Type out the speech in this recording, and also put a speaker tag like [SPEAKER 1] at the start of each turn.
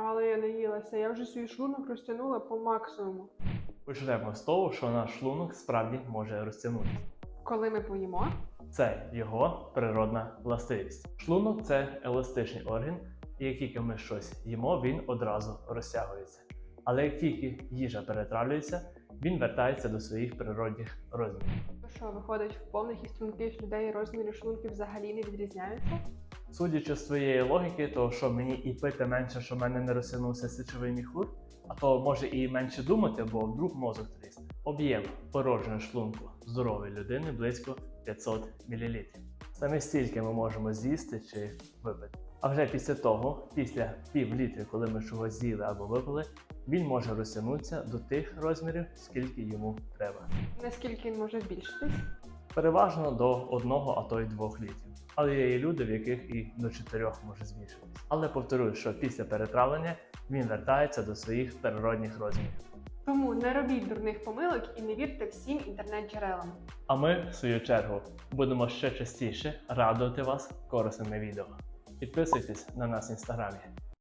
[SPEAKER 1] Але я не їлася, я вже свій шлунок розтягнула по максимуму.
[SPEAKER 2] Почнемо з того, що наш шлунок справді може розтягнутися.
[SPEAKER 1] Коли ми поїмо,
[SPEAKER 2] Це його природна властивість. Шлунок це еластичний орган, і як тільки ми щось їмо, він одразу розтягується. Але як тільки їжа перетравлюється, він вертається до своїх природних розмірів.
[SPEAKER 1] що виходить в повних і струнких людей розміри шлунків взагалі не відрізняються?
[SPEAKER 2] Судячи з твоєї логіки, то що мені і пити менше, що в мене не розтягнувся сечовий міхур, а то може і менше думати, бо вдруг мозок тріс. Об'єм порожнього шлунку здорової людини близько 500 мл. Саме стільки ми можемо з'їсти чи випити. А вже після того, після пів літри, коли ми чогось з'їли або випили, він може розтягнутися до тих розмірів, скільки йому треба.
[SPEAKER 1] Наскільки він може збільшитись?
[SPEAKER 2] Переважно до 1, а то й 2 літрів. Але є і люди, в яких і до 4 може збільшитися. Але повторюю, що після перетравлення він вертається до своїх природних розмірів.
[SPEAKER 1] Тому не робіть дурних помилок і не вірте всім інтернет-джерелам.
[SPEAKER 2] А ми, в свою чергу, будемо ще частіше радувати вас корисними відео. Підписуйтесь на нас в інстаграмі.